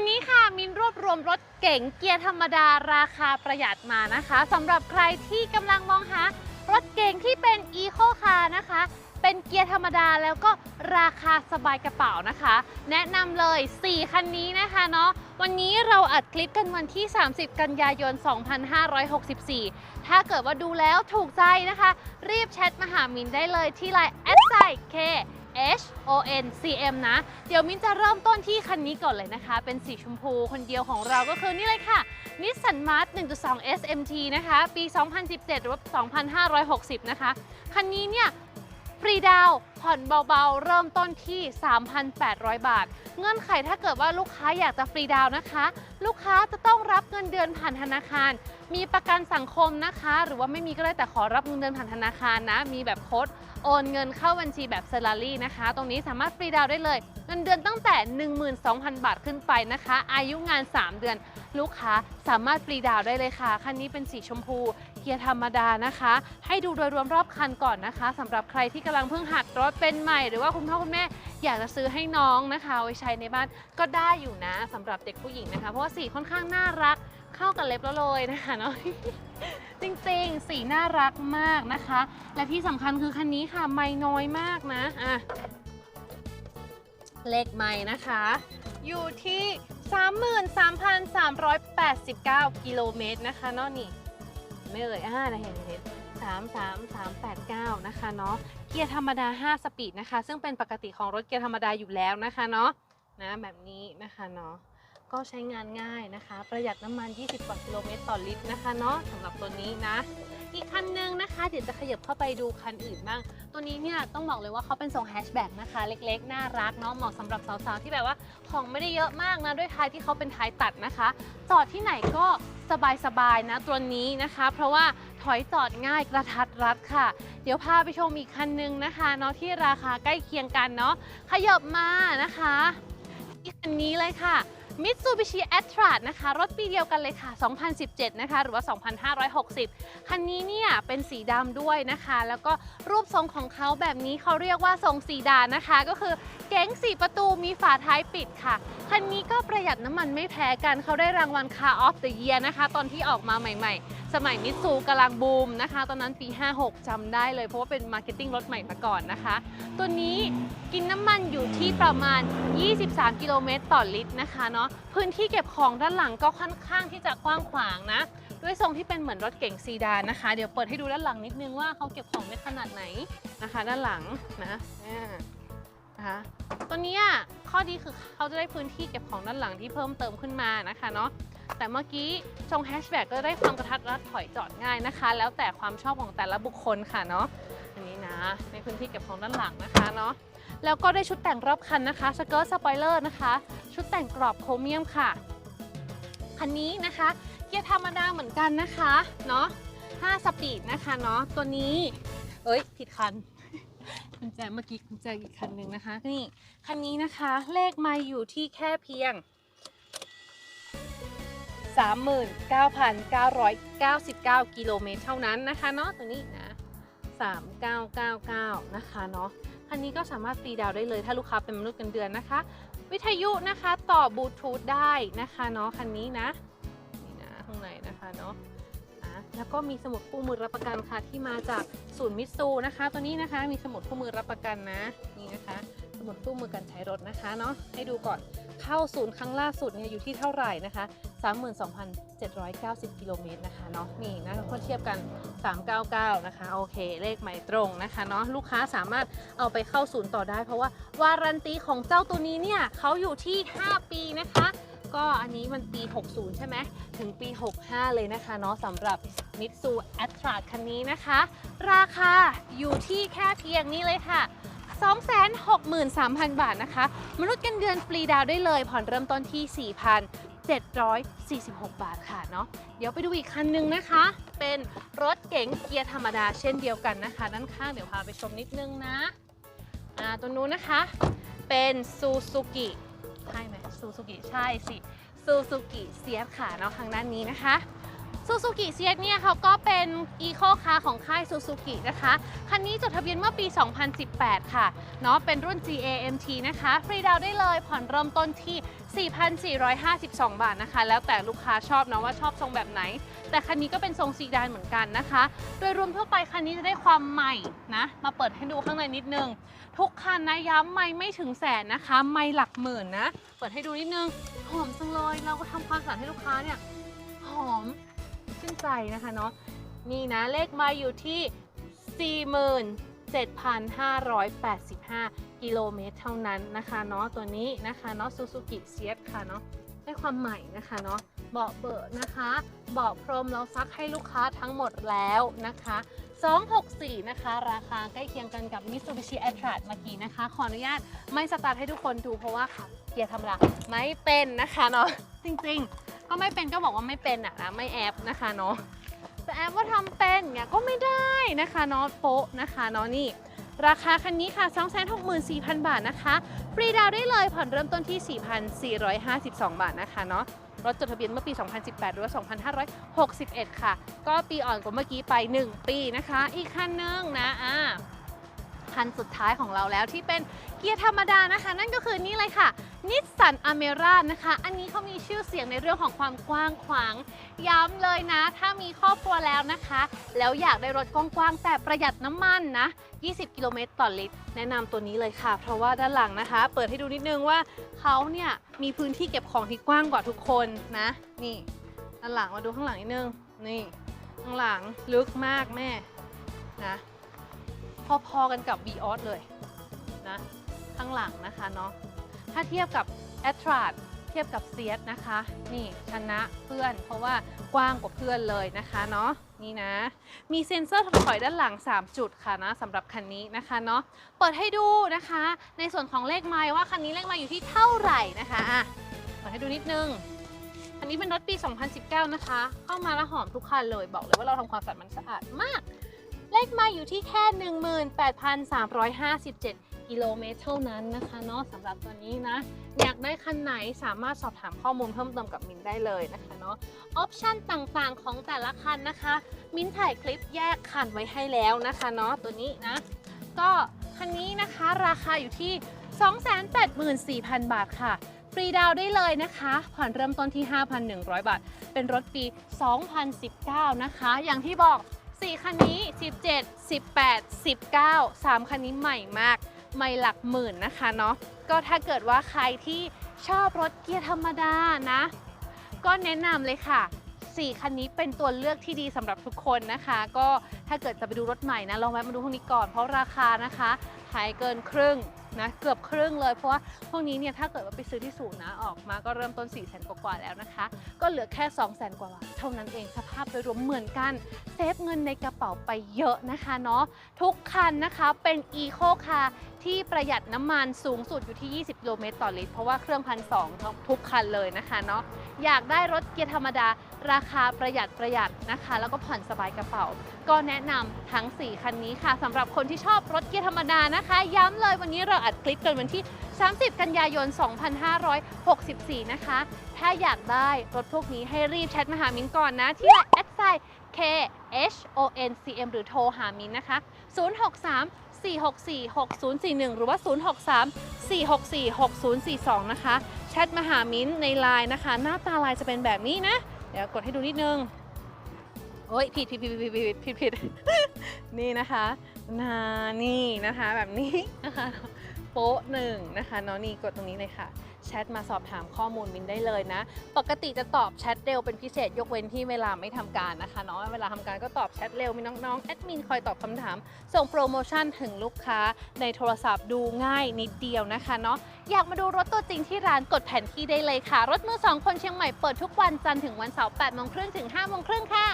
วันนี้ค่ะมินรวบรวมรถเก๋งเกียร์ธรรมดาราคาประหยัดมานะคะสำหรับใครที่กำลังมองหารถเก๋งที่เป็นอีโคคาร์นะคะ เป็นเกียร์ธรรมดาแล้วก็ราคาสบายกระเป๋านะคะ แนะนำเลย 4 คันนี้นะคะเนาะวันนี้เราอัดคลิปกันวันที่ 30 กันยายน 2564 ถ้าเกิดว่าดูแล้วถูกใจนะคะ รีบแชทมาหามินได้เลยที่ไลน์ s i k H O N C M นะ เดี๋ยวมิ้นจะเริ่มต้นที่คันนี้ก่อนเลยนะคะ เป็นสีชมพูคนเดียวของเราก็คือนี่เลยค่ะนิสสันมาร์ท1.2 SMT นะคะ ปี 2017 หรือว่า 2,560 นะคะ คันนี้เนี่ย ฟรีดาว ผ่อนเบาๆ เริ่มต้นที่ 3,800 บาท เงื่อนไขถ้าเกิดว่าลูกค้าอยากจะฟรีดาวนะคะ ลูกค้าจะต้องรับเงินเดือนผ่านธนาคาร มีประกันสังคมนะคะ หรือว่าไม่มีก็ได้แต่ขอรับเงินเดือนผ่านธนาคารนะ มีแบบโค้ดโอนเงินเข้าบัญชีแบบเซลารี่นะคะ ตรงนี้สามารถฟรีดาวได้เลย เงินเดือนตั้งแต่ 12,000 บาทขึ้นไปนะคะ อายุงาน 3 เดือน ลูกค้าสามารถฟรีดาวได้เลยค่ะ คันนี้เป็นสีชมพู เกียร์ธรรมดานะคะ ให้ดูโดยรวมรอบคันก่อนนะคะสำหรับใครที่กำลังเพิ่งหัดรถเป็นใหม่หรือว่าคุณพ่อคุณแม่อยากจะซื้อให้น้องนะคะไว้ใช้ในบ้านก็ได้อยู่นะสำหรับเด็กผู้หญิงนะคะ เพราะว่าสีค่อนข้างน่ารักเข้ากับเล็บแล้วเลยนะคะเนาะจริงๆ สีน่ารักมากนะคะ และที่สำคัญคือคันนี้ค่ะไม่น้อยมากนะอะเลขไม่นะคะ อยู่ที่ 33,389 กิโลเมตรนะคะเนาะนี่ ไม่เอ่ยอ่านะเห็นเห็นสามสามสามแปดเก้านะคะเนาะ เกียร์ธรรมดา 5 สปีดนะคะ ซึ่งเป็นปกติของรถเกียร์ธรรมดาอยู่แล้วนะคะเนาะนะแบบนี้นะคะเนาะก็ใช้งานง่ายนะคะ ประหยัดน้ำมัน 20 กว่ากิโลเมตรต่อลิตรนะคะเนาะสำหรับตัวนี้นะ อีกคันหนึงนะคะ เดี๋ยวจะขยับเข้าไปดูคันอื่นบ้าง ตัวนี้เนี่ยต้องบอกเลยว่าเขาเป็นทรงแฮชแบ็กนะคะ เล็กๆ น่ารักเนาะเหมาะสำหรับสาวๆ ที่แบบว่าของไม่ได้เยอะมากนะ ด้วยท้ายที่เขาเป็นท้ายตัดนะคะ จอดที่ไหนก็สบายๆนะตัวนี้นะคะ เพราะว่าถอยจอดง่ายกระทัดรัดค่ะ เดี๋ยวพาไปชมอีกคันหนึงนะคะเนาะที่ราคาใกล้เคียงกันเนาะขยบมานะคะอีกคันนี้เลยค่ะ Mitsubishi a t r a นะคะ รถปีเดียวกันเลยค่ะ 2017 นะคะ หรือว่า 2560 คันนี้เนี่ย เป็นสีดำด้วยนะคะ แล้วก็รูปทรงของเขาแบบนี้เขาเรียกว่าทรงซีดานนะคะ ก็คือเก๋ง4ประตูมีฝาท้ายปิดค่ะ คันนี้ก็ประหยัดน้ำมันไม่แพ้กันเขาได้รางวัล Car of the Year นะคะ ตอนที่ออกมาใหม่ๆ สมัยมิตซูกำลังบูมนะคะ ตอนนั้นปี 56จำได้เลย เพราะว่าเป็นมาร์เก็ตติ้งรถใหม่มาก่อนนะคะ ตัวนี้กินน้ำมันอยู่ที่ประมาณ 23 กิโลเมตรต่อลิตรนะคะเนาะพื้นที่เก็บของด้านหลังก็ค่อนข้างที่จะกว้างขวางนะ ด้วยทรงที่เป็นเหมือนรถเก๋งซีดานนะคะ เดี๋ยวเปิดให้ดูด้านหลังนิดนึงว่าเขาเก็บของได้ขนาดไหนนะคะ ด้านหลังนะอ่านะคะตัวนี้ ข้อดีคือเขาจะได้พื้นที่เก็บของด้านหลังที่เพิ่มเติมขึ้นมานะคะเนาะแต่เมื่อกี้ทรงแฮชแบ็กก็ได้ความกระทัดรัดถอยจอดง่ายนะคะ แล้วแต่ความชอบของแต่ละบุคคลค่ะเนาะอันนี้นะ ในพื้นที่เก็บของด้านหลังนะคะเนาะแล้วก็ได้ชุดแต่งรอบคันนะคะสเกิร์ตสปอยเลอร์นะคะ ชุดแต่งกรอบโครเมียมค่ะคันนี้นะคะเกียร์ธรรมดาเหมือนกันนะคะเนาะ5สปีดนะคะเนาะตัวนี้ เอ้ยผิดคัน กุญแจเมื่อกี้กุญแจอีกคันหนึ่งนะคะ นี่คันนี้นะคะ เลขมาอยู่ที่แค่เพียง 39,999 กิโลเมตรเท่านั้นนะคะเนาะตัวนี้นะ 3999 นะคะเนาะคันนี้ก็สามารถฟรีดาวได้เลยถ้าลูกค้าเป็นมนุษย์เงินเดือนนะคะ วิทยุนะคะต่อบลูทูธได้นะคะเนาะคันนี้นะ แล้วก็มีสมุดคู่มือรับประกันค่ะที่มาจากศูนย์มิตซูนะคะ ตัวนี้นะคะมีสมุดคู่มือรับประกันนะนี่นะคะ สมุดคู่มือการใช้รถนะคะเนาะให้ดูก่อนเข้าศูนย์ครั้งล่าสุดเนี่ยอยู่ที่เท่าไหร่นะคะ 32,790 กิโลเมตรนะคะเนาะนี่นะเพื่อเทียบกัน 399 นะคะโอเค เลขหมายตรงนะคะเนาะลูกค้าสามารถเอาไปเข้าศูนย์ต่อได้ เพราะว่าวารันตีของเจ้าตัวนี้เนี่ยเขาอยู่ที่ 5 ปีนะคะ ก็อันนี้มันปี 60 ใช่ไหมถึงปี 65 เลยนะคะเนาะสำหรับ Mitsu a t r a คันนี้นะคะ ราคาอยู่ที่แค่เพียงนี้เลยค่ะ 263,000 บาทนะคะ มนุษย์กันเดือนฟรีดาวได้เลย ผ่อนเริ่มต้นที่ 4,746 บาทค่ะเนาะเดี๋ยวไปดูอีกคันหนึงนะคะ เป็นรถเก๋งเกียร์ธรรมดาเช่นเดียวกันนะคะ ด้านข้างเดี๋ยวพาไปชมนิดนึงนะอ่าตัวนู้นนะคะ เป็นซูซูกิ ซูซูกิใช่สิซูซูกิเซียสค่ะเนาะทางด้านนี้นะคะซูซูกิเซียสเนี่ยเขาก็เป็นอีโคคาร์ของค่ายซูซูกินะคะ คันนี้จดทะเบียนเมื่อปี 2018 ค่ะ เนาะเป็นรุ่น GAMT นะคะ ฟรีดาวได้เลยผ่อนเริ่มต้นที่ 4,452 บาทนะคะ แล้วแต่ลูกค้าชอบนะว่าชอบทรงแบบไหน แต่คันนี้ก็เป็นทรงซีดานเหมือนกันนะคะ โดยรวมทั่วไปคันนี้จะได้ความใหม่นะ มาเปิดให้ดูข้างในนิดนึง ทุกคันนะย้ำไม่ไม่ถึงแสนนะคะ ไม่หลักหมื่นนะ เปิดให้ดูนิดนึง หอมจังเลย เราก็ทำความสะอาดให้ลูกค้าเนี่ย หอมชื่นใจนะคะเนาะ นี่นะเลขมาอยู่ที่ 7,585 กิโลเมตรเท่านั้นนะคะเนาะตัวนี้นะคะเนาะซูซูกิเซียสค่ะเนาะได้ความใหม่นะคะเนาะเบาะเบอะนะคะเบาะพรมเราซักให้ลูกค้าทั้งหมดแล้วนะคะ 264 นะคะ ราคาใกล้เคียงกันกับ Mitsubishi a t r a เมื่อกี้นะคะ ขออนุญาตไม่สตาร์ทให้ทุกคนดูเพราะว่าขับเกียร์ธรรมดาไม่เป็นนะคะเนาะจริงๆ ก็ไม่เป็นก็บอกว่าไม่เป็นอะนะไม่แอบนะคะเนาะแต่แอบว่าทำเป็นเนี่ยก็ไม่ได้ นะคะเนาะโป๊ะนะคะเนาะนี่ราคาคันนี้ค่ะ 264,000 บาทนะคะ ฟรีดาวได้เลยผ่อนเริ่มต้นที่ 4,452 บาทนะคะเนาะรถจดทะเบียนเมื่อปี 2018 หรือว่า 2561 ค่ะ ก็ปีอ่อนกว่าเมื่อกี้ไป 1 ปีนะคะ อีกคันนึงนะอ่า คันสุดท้ายของเราแล้วที่เป็นเกียร์ธรรมดานะคะ นั่นก็คือนี่เลยค่ะนิสสันอเมร่านะคะ อันนี้เขามีชื่อเสียงในเรื่องของความกว้างขวาง ย้ำเลยนะ ถ้ามีครอบครัวแล้วนะคะ แล้วอยากได้รถกว้างๆแต่ประหยัดน้ำมันนะ 20 กิโลเมตรต่อลิตร แนะนำตัวนี้เลยค่ะ เพราะว่าด้านหลังนะคะ เปิดให้ดูนิดนึงว่าเขาเนี่ยมีพื้นที่เก็บของที่กว้างกว่าทุกคนนะ นี่ด้านหลังมาดูข้างหลังนิดนึง นี่ ข้างหลังลึกมากแม่นะ พอๆกันกับ v ีออเลยนะข้างหลังนะคะเนาะถ้าเทียบกับ a t r a เทียบกับเซียสนะคะ นี่ชนะเพื่อน เพราะว่ากว้างกว่าเพื่อนเลยนะคะเนาะนี่นะ มีเซ็นเซอร์ถอยด้านหลัง 3 จุดค่ะนะสำหรับคันนี้นะคะเนาะเปิดให้ดูนะคะ ในส่วนของเลขไมล์ว่าคันนี้เลขไมล์อยู่ที่เท่าไหร่นะคะอะเปิดให้ดูนิดนึงอันนี้เป็นรถปี 2019 นะคะ เข้ามาแล้วหอมทุกคันเลยบอกเลยว่าเราทำความสะอาดมันสะอาดมาก เลขมาอยู่ที่แค่ 18,357 กิโลเมตรเท่านั้นนะคะเนาะสำหรับตัวนี้นะ อยากได้คันไหนสามารถสอบถามข้อมูลเพิ่มเติมกับมินได้เลยนะคะเนาะออปชันต่างๆของแต่ละคันนะคะ มินถ่ายคลิปแยกคันไว้ให้แล้วนะคะเนาะตัวนี้นะ ก็คันนี้นะคะราคาอยู่ที่ 284,000 บาทค่ะฟรีดาวได้เลยนะคะ ผ่อนเริ่มต้นที่ 5,100 บาท เป็นรถปี 2019 นะคะ อย่างที่บอก 4 คันนี้ 17 18 19 3 คันนี้ใหม่มาก ไม่หลักหมื่นนะคะเนาะ ก็ถ้าเกิดว่าใครที่ชอบรถเกียร์ธรรมดานะ ก็แนะนำเลยค่ะ 4 คันนี้เป็นตัวเลือกที่ดีสำหรับทุกคนนะคะ ก็ถ้าเกิดจะไปดูรถใหม่นะ ลองแวะมาดูพวกนี้ก่อน เพราะราคานะคะหายเกินครึ่ง นะเกือบครึ่งเลย เพราะว่าพวกนี้เนี่ยถ้าเกิดว่าไปซื้อที่ศูนย์นะออกมาก็เริ่มต้น4 0 0 0 0 0กว่าแล้วนะคะ ก็เหลือแค่2 0 0 0 0 0กว่าเท่านั้นเองสภาพโดยรวมเหมือนกันเซฟเงินในกระเป๋าไปเยอะนะคะเนาะทุกคันนะคะเป็นอีโคคาที่ประหยัดน้ำมันสูงสุดอยู่ที่ 20กิโลเมตรต่อลิตร เพราะว่าเครื่องพันสองทุกคันเลยนะคะเนาะอยากได้รถเกียร์ธรรมดา ราคาประหยัดประหยัดนะคะ แล้วก็ผ่อนสบายกระเป๋า ก็แนะนำทั้ง 4 คันนี้ค่ะสำหรับคนที่ชอบรถเกียร์ธรรมดานะคะ ย้ำเลยวันนี้เราอัดคลิปกันวันที่ 30 กันยายน 2564 นะคะ ถ้าอยากได้รถพวกนี้ให้รีบแชทมาหามิ้นก่อนนะ ที่แอดไซ K H O N C M หรือโทรหามิ้นนะคะ 063 464 6041 หรือว่า 063 464 6042 นะคะ แชทมาหามิ้นในไลน์นะคะ หน้าตาไลน์จะเป็นแบบนี้นะ เดี๋ยวกดให้ดูนิดนึงโอ้ยผิดผิดผิดผิดผิดผิดผิดนี่นะคะนานี่นะคะแบบนี้นะคะ ป๊ะหนึ่งนะคะเนาะนี่กดตรงนี้เลยค่ะแชทมาสอบถามข้อมูลมินได้เลยนะ ปกติจะตอบแชทเร็วเป็นพิเศษยกเว้นที่เวลาไม่ทำการนะคะเนาะเวลาทำการก็ตอบแชทเร็วมีน้องๆแอดมินคอยตอบคำถาม ส่งโปรโมชั่นถึงลูกค้าในโทรศัพท์ดูง่ายนิดเดียวนะคะเนาะอยากมาดูรถตัวจริงที่ร้านกดแผนที่ได้เลยค่ะ รถมือสองคนเชียงใหม่เปิดทุกวันจันทร์ถึงวันเสาร์8โมงครึ่งถึง5โมงครึ่งค่ะ